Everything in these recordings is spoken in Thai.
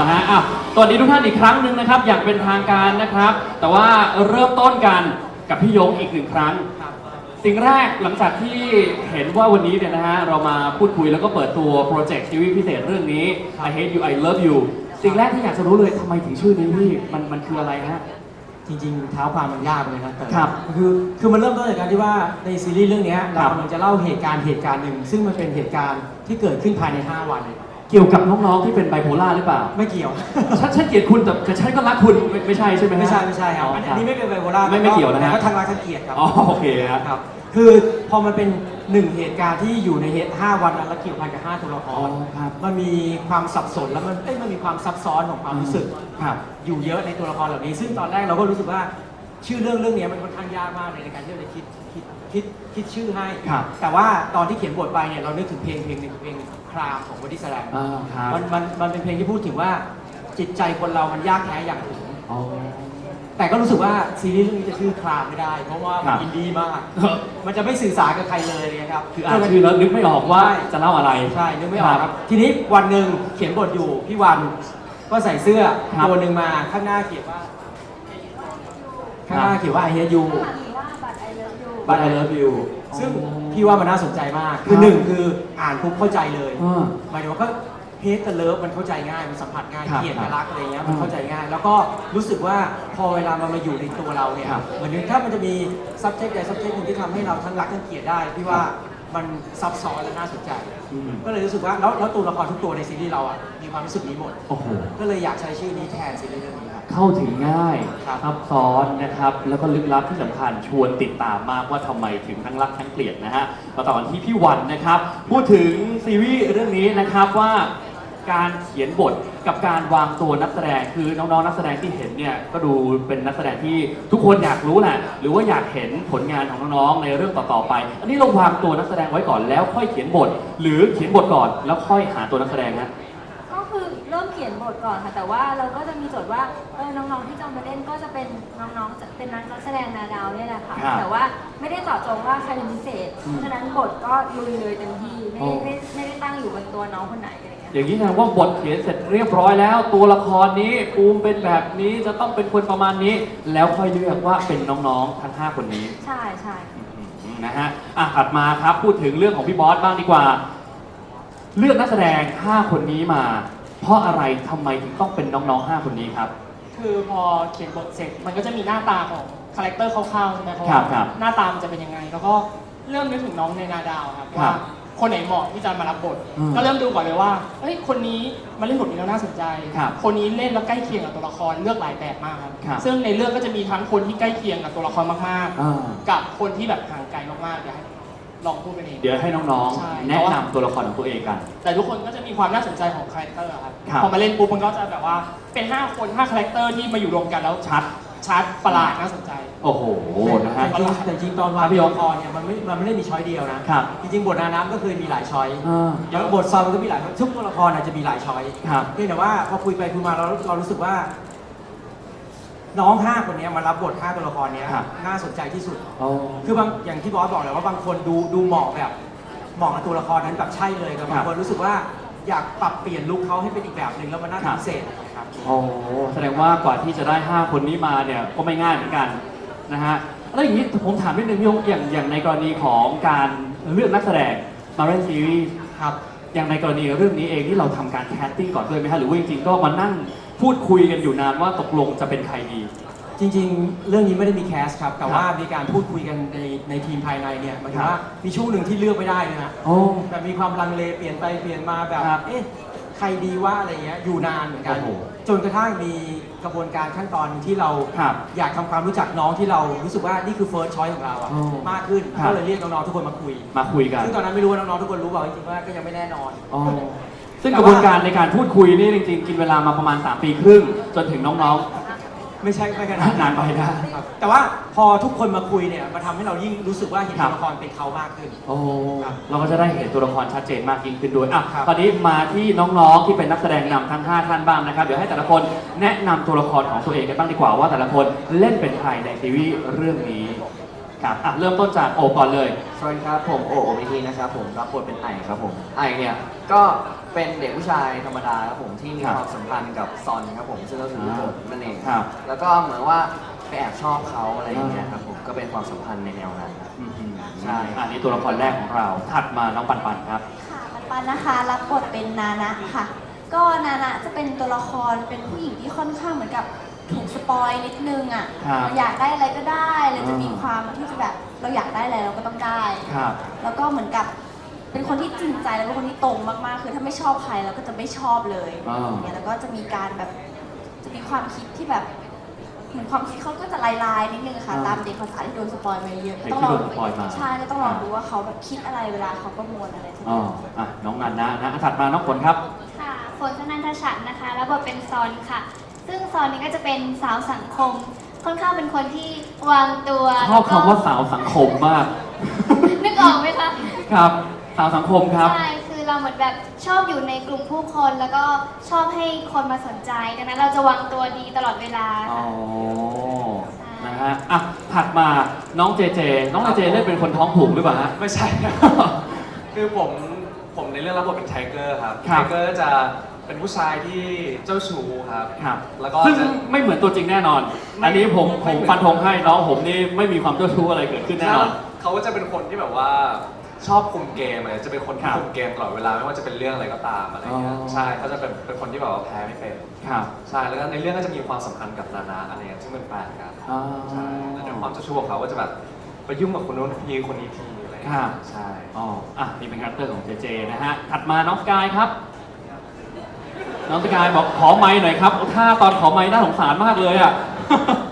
ละฮะอะสวัสดีทุกท่านอีกครั้งหนึ่งนะครับ อย่างเป็นทางการนะครับ แต่ว่าเริ่มต้นกันกับพี่ยงอีกหนึ่งครั้ง สิ่งแรกหลังจากที่เห็นว่าวันนี้เนี่ยนะฮะเรามาพูดคุยแล้วก็เปิดตัวโปรเจกต์ซีรีส์พิเศษเรื่องนี้ I Hate You I Love You สิ่งแรกที่อยากจะรู้เลยทำไมถึงชื่อนี้พี่มันมันคืออะไรฮะ จริงๆเท้าความมันยากเลยนะแต่ครับคือคือมันเริ่มต้นจากการที่ว่าในซีรีส์เรื่องเนี้ยครัเราบกำลังจะเล่าเหตุการณ์เหตุการณ์หนึ่งซึ่งมันเป็นเหตุการณ์ที่เกิดขึ้นภายใน 5 วัน เกี่ยวกับน้องๆที่เป็นไบโพล่าหรือเปล่า ไม่เกี่ยว ฉันฉันเกลียดคุณแต่แต่ฉันก็รักคุณไม่ไม่ใช่ใช่ไหมฮะไม่ใช่ไม่ใช่ครับอ๋ออันครับนี้ไม่เป็นไบโพล่าไม่ไม่เกี่ยวนะฮะแต่ก็ทางรักทางเกียรติครับอ๋อโอเคฮะ ครับ คือพอมันเป็นหนึ่งเหตุการณ์ที่อยู่ในเหตุ5วันนั้นแล้วเกี่ยวพันกับ5ตัวละคอ๋อรครับมันมีความสับสนแล้วมันเอ้ยมันมีความซับซ้อนของความรู้สึกครับอยู่เยอะในตัวละครเหล่านี้ ซึ่งตอนแรกเราก็รู้สึกว่าชื่อเรื่องเรื่องนี้มันค่อนข้างยากมากเลยในการที่เราจะคิดคิด คิดคิดชื่อให้ ครับแต่ว่าตอนที่เขียนบทไปเนี่ยเรานึกถึงเพลงเพลงหนึ่งเพลงครามของวอดี้แสลมอ่าครับ มันมันมันเป็นเพลงที่พูดถึงว่าจิตใจคนเรามันยากแท้อย่างถึง อ๋อ แต่ก็รู้สึกว่าซีรีส์เรื่องนี้จะชื่อครามไม่ได้ เพราะว่าครัมันบ อินดี้มาก มันจะไม่สื่อสารกับใครเลยนะครับคืออ่านชื่อแล้วนึกไม่ออกว่าจะเล่าอะไร ใช่นึกไม่ออกครับ ทีนี้วันหนึ่งเขียนบทอยู่พี่วันก็ใส่เสื้อครับตัวหนึ่งมาข้างหน้าเขียนว่า ข้างหน้าเขียนว่า I hate you ว่าบัตรไอ เลิฟยู but I love you ซึ่งพี่ว่ามันน่าสนใจมาก คือหนึ่งคืออ่านปุ๊บเข้าใจเลยอ่าหมายถึงว่าก็เฮดกับเลิฟมันเข้าใจง่าย มันสัมผัสง่ายครับเกลียดกับรักอะไรเงี้ยครับมันเข้าใจง่าย แล้วก็รู้สึกว่าพอเวลามันมาอยู่ในตัวเราเนี่ยครับ เหมือนถ้ามันจะมี subject ใด subject หนึ่งที่ทำให้เราทั้งรักทั้งเกลียดได้พี่ว่า มันซับซ้อนและน่าสนใจ อืม ก็เลยรู้สึกว่าแล้วแล้วตัวละครทุกตัวในซีรีส์เราอะมีความรู้สึกนี้หมด โอ้โห ก็เลยอยากใช้ชื่อนี้แทนซีรีส์เรื่องนี้ครับ เข้าถึงง่ายครับซับซ้อนนะครับ แล้วก็ลึกลับที่สำคัญชวนติดตามมากว่าทำไมถึงทั้งรักทั้งเกลียดนะฮะมาต่อกันที่พี่วันนะครับ พูดถึงซีรีส์เรื่องนี้นะครับว่า การเขียนบทกับการวางตัวนักแสดงคือน้องๆนักแสดงที่เห็นเนี่ยก็ดูเป็นนักแสดงที่ทุกคนอยากรู้แหละหรือว่าอยากเห็นผลงานของน้องๆในเรื่องต่อๆไป อันนี้เราวางตัวนักแสดงไว้ก่อนแล้วค่อยเขียนบท หรือเขียนบทก่อนแล้วค่อยหาตัวนักแสดงนะ ก็คือเริ่มเขียนบทก่อนค่ะ แต่ว่าเราก็จะมีโจทย์ว่าเออน้องๆที่จะมาเล่นก็จะเป็นน้องๆจะเป็นนักแสดงนาดาวเนี่ยแหละค่ะ ครับแต่ว่าไม่ได้เจาะจงว่าใครเป็นพิเศษอืมเพราะฉะนั้นบทก็ลุยเลยเต็มที่ไม่โอ้ได้ไม่ไม่ได้ตั้งอยู่บนตัวน้องคนไหนอะไรเงี้ย อย่างนี้แสดงว่าบทเขียนเสร็จเรียบร้อยแล้ว ตัวละครนี้ปูมเป็นแบบนี้จะต้องเป็นคนประมาณนี้ แล้วค่อยเลือกว่าเป็นน้องๆทั้ง 5 คนนี้ใช่ใช่อืมนะฮะอะถัดมาครับพูดถึงเรื่องของพี่บอสบ้างดีกว่า เลือกนักแสดง 5 คนนี้มา เพราะอะไรทำไมถึงต้องเป็นน้องๆ 5 คนนี้ครับ คือพอเขียนบทเสร็จมันก็จะมีหน้าตาของคาแรคเตอร์คร่าวๆใช่ไหมครับครับว่าครับหน้าตามันจะเป็นยังไง แล้วก็เริ่มนึกถึงน้องในนาดาวครับครัว่าบ คนไหนเหมาะที่จะมารับบท อืมก็เริ่มดูก่อนเลยว่าเอ้ยคนนี้มาเล่นบทนี้แล้วน่าสนใจ ครับคนนี้เล่นแล้วใกล้เคียงกับตัวละครเลือกหลายแบบมากครับครับ ซึ่งในเรื่องก็จะมีทั้งคนที่ใกล้เคียงกับตัวละครมากอ่าๆ กับคนที่แบบห่างไกลมากๆเดี๋ยวให้ลองพูดกันเอง เดี๋ยวให้น้องใช่ ๆ แนะนำตัวละครของตัวเองกัน แต่ทุกคนก็จะมีความน่าสนใจของคาแรคเตอร์ครับครับ พอมาเล่นปุ๊บมันก็จะแบบว่าเป็น 5 คน5คาแรคเตอร์ที่มาอยู่รวมกันแล้วชัด ชัดประหลาดน่าสนใจโอ้โหนะฮะ แต่จริงๆแต่จริงๆตอนวางครับพี่ยตังวละครเนี่ยมันไม่มันไม่ได้มีช้อยเดียวนะครับ จริงๆบทนาน้ำก็เคยมีหลายช้อยอ่าแล้วบทซอยมันก็มีหลายทุกตัวละครอาจจะมีหลายช้อยครับเพียงแต่ว่าพอคุยไปคุยมาเราเรารู้สึกว่า น้องห้าคนเนี้ยมารับบทห้าตัวละครเนี้ยครับ น่าสนใจที่สุด โอ้ คือบางอย่างที่บอสบอกแหละว่าบางคนดูดูเหมาะแบบเหมาะกับตัวละครนั้นแบบใช่เลยแต่บางคนรู้สึกว่า อยากปรับเปลี่ยนลุคเขาให้เป็นอีกแบบหนึ่งแล้วมันน่าครับพิเศษครับ โอ้แสดงว่ากว่าที่จะได้ 5 คนนี้มาเนี่ยก็ไม่ง่ายเหมือนกันนะฮะแล้วอย่างนี้ผมถามนิดนึงพี่ยงอย่างอย่างในกรณีของการเลือกนักแสดงมาเล่นซีรีส์ครับอย่างในกรณีเรื่องนี้เองที่เราทำการแคสติ้งก่อนด้วยไหมฮะหรือว่าจริงๆก็มานั่งพูดคุยกันอยู่นานว่าตกลงจะเป็นใครดี จริงๆ เรื่องนี้ไม่ได้มีแคสครับ แต่ครับว่ามีการพูดคุยกันในในทีมภายในเนี่ยหมายถึครังบว่ามีช่วงหนึ่งที่เลือกไม่ได้เลยนะโอ้ แบบมีความลังเลเปลี่ยนไปเปลี่ยนมาแบบครับเอ๊ะใครดีว่าอะไรเงี้ยอยู่นานเหมือนกัน โอ้โหจนกระทั่งมีกระบวนการขั้นตอนที่เราครับอยากทำความรู้จักน้องที่เรารู้สึกว่านี่คือ first choice ของเราอะโอ้มากขึ้นครับ ก็เลยเรียกน้องๆทุกคนมาคุยมาคุยกันซึ่งตอนนั้นไม่รู้ว่าน้องๆทุกคนรู้เปล่าจริงๆว่าก็ยังไม่แน่นอน อ๋อซึ่งกระบวนการในการพูดคุยนี่จริงๆ กินเวลามาประมาณ 3 ปีครึ่ง จนถึงน้อง ไม่ใช่ไม่ขๆนาดนานไปนะ ครับแต่ว่าพอทุกคนมาคุยเนี่ยมันทำให้เรายิ่งรู้สึกว่าเห็นครัตับวละครเป็นเขามากขึ้น โอ้ครับเราก็จะได้เห็นตัวละครชัดเจนมากยิ่งขึ้นด้วยอะครับ ตอนนี้มาที่น้องๆที่เป็นนักแสดงนำทั้ง 5 ท่านบ้างนะครับ เดี๋ยวให้แต่ละคนแนะนำตัวละครของตัวเองกันบ้างดีกว่าว่าแต่ละคนเล่นเป็นใครในซีรีส์เรื่องนี้ ครับอะเริ่มต้นจากโอก่อนเลย สวัสดีครับผมโอโอมิทีนะครับผมรับบทเป็นไอครับผมไอเนี่ยก็เป็นเด็กผู้ชายธรรมดาครับผมที่มีครับความสัมพันธ์กับซอนครับผมซึ่งก็คือผมนั่นเองครับแล้วก็เหมือนว่าไปแอบชอบเขาอะไรอย่างเงี้ยครับผมก็เป็นความสัมพันธ์ในแนวนั้นอืมใช่ อันนี้ตัวละครแรกของเรา ถัดมาน้องปันปันครับ ค่ะปันปันนะคะรับบทเป็นนานะค่ะ ก็นานะจะเป็นตัวละครเป็นผู้หญิงที่ค่อนข้างเหมือนกับ ถูกสปอยนิดนึงอะครับเราอยากได้อะไรก็ได้เราจะมีอ่าความที่จะแบบเราอยากได้อะไรเราก็ต้องได้ ครับ แล้วก็เหมือนกับเป็นคนที่จริงใจแล้วเป็นคนที่ตรงมากๆ คือถ้าไม่ชอบใครเราก็จะไม่ชอบเลยอ่า อย่างเงี้ยแล้วก็จะมีการแบบจะมีความคิดที่แบบเหมือนความคิดเขาก็จะลายๆนิดนึงค่ะอ่าตามเด็กภาษาที่โดนสปอยมาเยอะเด็กต้องที่ลองโดนสปอยมา ใช่ก็ต้องลองดูว่าเขาแบบคิดอะไรเวลาเขาประมวลอะไรสักออ๋อย่าง อะน้องนันนะนะถัดมาน้องฝนครับ ค่ะฝนธนันทฉันท์นะคะ แล้วบทเป็นซอนค่ะ ซึ่งซอนนี้ก็จะเป็นสาวสังคม ค่อนข้างเป็นคนที่วางตัวชอบคำว่าแล้วสาวสังคมมากก็นึกออกไหมคะ ครับ สาวสังคมครับ ใช่ คือเราเหมือนแบบชอบอยู่ในกลุ่มผู้คน แล้วก็ชอบให้คนมาสนใจ ดังนั้นเราจะวางตัวดีตลอดเวลาอ๋อ ค่ะ นะฮะ อะ ถัดมา น้องเจเจ น้องเจเจเล่นเป็นคนท้องผูกหรือเปล่าฮะ ไม่ใช่ คือผมผมในเรื่องรับบทเป็นไทเกอร์ครับ ครัไทบ เกอร์จะ เป็นผู้ชายที่เจ้าชู้ครับ ครับแล้วก็ซึ่งจะ ไม่เหมือนตัวจริงแน่นอน ไม่อันนี้ผมไม่ผมเหมือน ฟันธงให้น้องผมนี่ไม่มีความเจ้าชู้อะไรเกิดขึ้นแน่นอน เขาก็จะเป็นคนที่แบบว่าชอบคุมเกมอะไรจะเป็นคนครัที่บคุมเกมตลอดเวลาไม่ว่าจะเป็นเรื่องอะไรก็ตามอะไรเงี้ยอ๋อ ใช่เขาจะเป็นเป็นคนที่แบบว่าแพ้ไม่เป็นครับใช่แล้วก็ในเรื่องก็จะมีความสัมพันธ์กับนานาอะไรเงี้ยซึ่งเป็นแฟนกันอ่า ใช่แล้วในความเจ้าชู้ของเขาก็จะแบบไปยุ่งกับคนนู้นทีคนนี้ทีอะไรครัเงี้บยใช่ อ๋ออะนี่เป็นคาแรคเตอร์ของเจเจนะฮะ ถัดมาน้องสกายครับ น้องสกายบอกขอไม้หน่อยครับถ้าตอนขอไม้น่าสงสารมากเลยอะ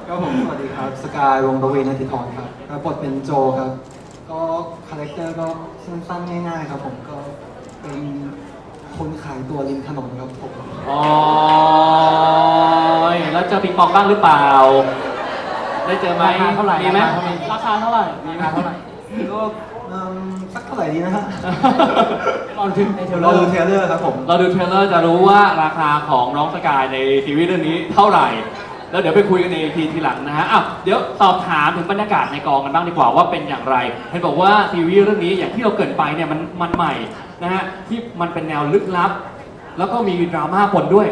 ก็ผมสวัสดีครับสกายวงศ์ระเวนติธรครับรับบทเป็นโจครับ ก็คาแรคเตอร์ก็สั้นๆง่ายๆครับผมก็เป็นคนขายตัวริมถนนครับผมอ๋อแล้วเจอปิงปองบ้างหรือเปล่า ได้เจอไหมราคาเท่าไหร่มีไหมราคาเท่าไหร่ มีไหมเท่าไหร่ ก็เอิ่มสักเท่าไหร่ดีนะฮะตอนถึงในเทรลเลเราอดูร์เทรลเลอร์ครับผมเราดูเทรลเลอร์จะรู้ว่าราคาของน้องสกายในซีรีส์เรื่องนี้เท่าไหร่ แล้วเดี๋ยวไปคุยกันในทีทีหลังนะฮะอ้าวเดี๋ยวสอบถามถึงบรรยากาศในกองกันบ้างดีกว่าว่าเป็นอย่างไรเห็นบอกว่าซีรีส์เรื่องนี้อย่างที่เราเกริดไปเนี่ยมันมันใหม่นะฮะที่มันเป็นแนวลึกลับ แล้วก็มีดราม่าปนด้วย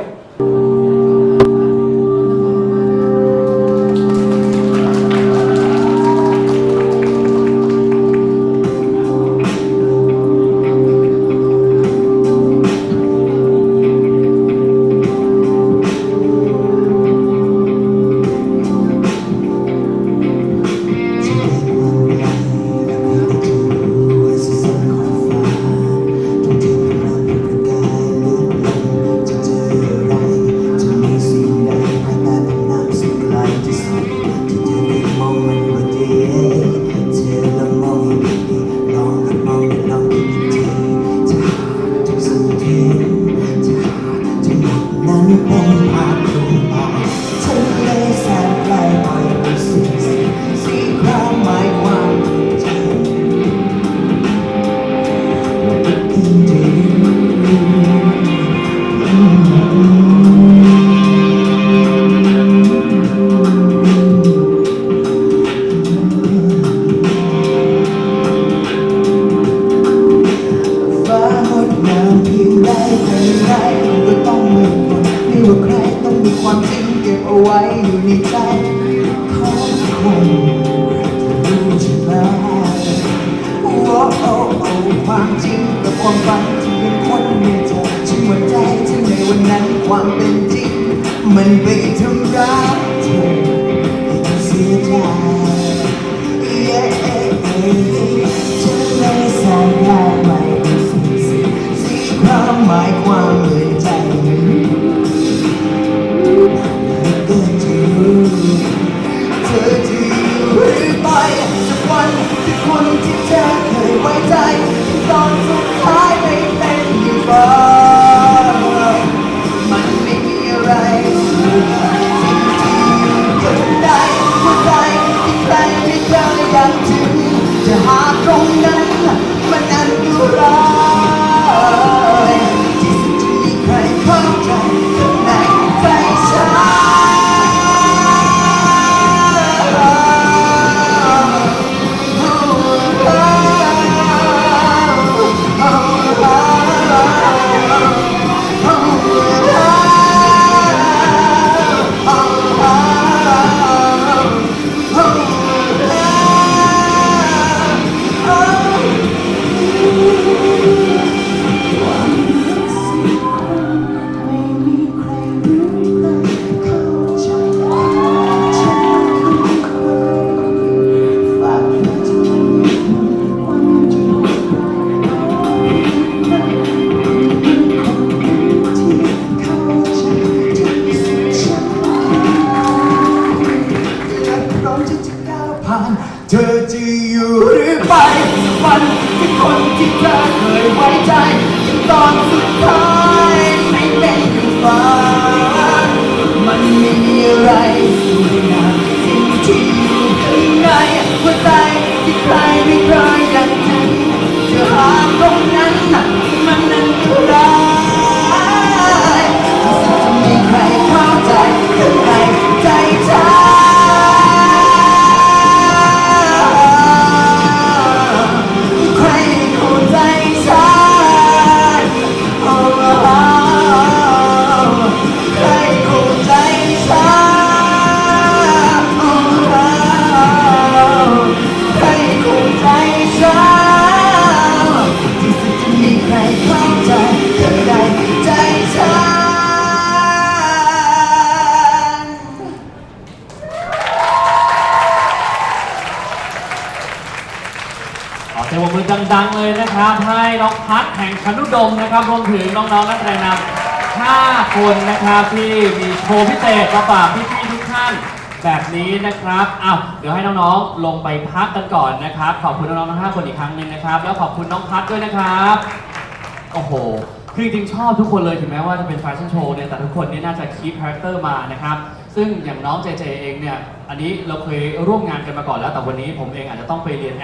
ไว้อยู่ในใจของคนรู้ใช่ไหมว่าโอ้โความจริงกับความฝันที่เป็นคนไม่จบฉันหมดใจที่ในวันนั้นความเป็นจริง มันไปทั้ง เธอจะอยู่หรือไปสักวันที่คนที่เธอเคยไว้ใจตอนสุดท้ายไม่เป็นอย่างฝันมันไม่มีอะไรสวยงามสิ่งที่อยู่ข้างในหัวใจที่ใครไม่เคยอยากถึงจะหาตรงไหน องพัดแห่งชนุดมนะครับรวมถึงน้องๆนักแสดงนำ5คนนะครับที่มีโชว์พิเศษมาฝากพี่ๆทุกท่านแบบนี้นะครับอ้าวเดี๋ยวให้น้องๆลงไปพักกันก่อนนะครับ ขอบคุณน้องๆทั้ง5คนอีกครั้งหนึ่งนะครับ แล้วขอบคุณน้องพัดด้วยนะครับ โอ้โหคือจริงชอบทุกคนเลยถึงแม้ว่าจะเป็นแฟชั่นโชว์เนี่ยแต่ทุกคนนี่น่าจะคีปคาแรคเตอร์มานะครับ ซึ่งอย่างน้องเจเจเองเนี่ย อันนี้เราเคยร่วมงานกันมาก่อนแล้ว แต่วันนี้ผมเองอาจจะต้องไปเรียน